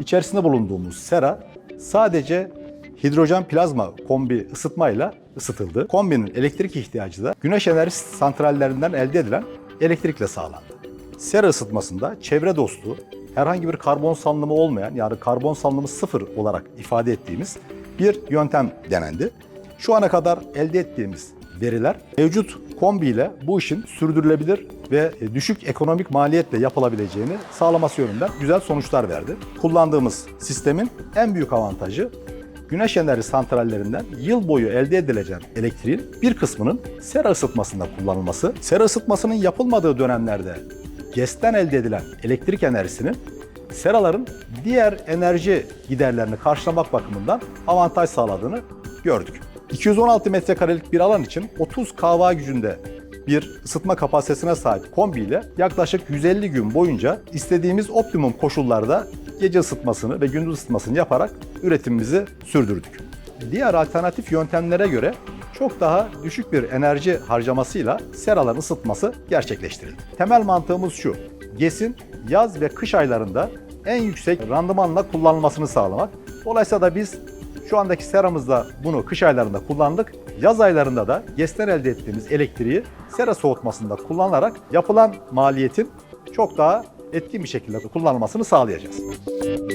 İçerisinde bulunduğumuz sera sadece hidrojen plazma kombi ısıtmayla ısıtıldı. Kombinin elektrik ihtiyacı da güneş enerjisi santrallerinden elde edilen elektrikle sağlandı. Sera ısıtmasında çevre dostu, herhangi bir karbon salınımı olmayan yani karbon salınımı sıfır olarak ifade ettiğimiz bir yöntem denendi. Şu ana kadar elde ettiğimiz veriler mevcut kombi ile bu işin sürdürülebilir ve düşük ekonomik maliyetle yapılabileceğini sağlaması yönünden güzel sonuçlar verdi. Kullandığımız sistemin en büyük avantajı güneş enerji santrallerinden yıl boyu elde edilecek elektriğin bir kısmının sera ısıtmasında kullanılması. Sera ısıtmasının yapılmadığı dönemlerde GES'ten elde edilen elektrik enerjisinin seraların diğer enerji giderlerini karşılamak bakımından avantaj sağladığını gördük. 216 metrekarelik bir alan için 30 kW gücünde bir ısıtma kapasitesine sahip kombi ile yaklaşık 150 gün boyunca istediğimiz optimum koşullarda gece ısıtmasını ve gündüz ısıtmasını yaparak üretimimizi sürdürdük. Diğer alternatif yöntemlere göre çok daha düşük bir enerji harcamasıyla seraların ısıtması gerçekleştirildi. Temel mantığımız şu, GES'in yaz ve kış aylarında en yüksek randımanla kullanılmasını sağlamak. Dolayısıyla da biz şu andaki seramızda bunu kış aylarında kullandık. Yaz aylarında da GES'ten elde ettiğimiz elektriği sera soğutmasında kullanarak yapılan maliyetin çok daha etkin bir şekilde kullanılmasını sağlayacağız. Müzik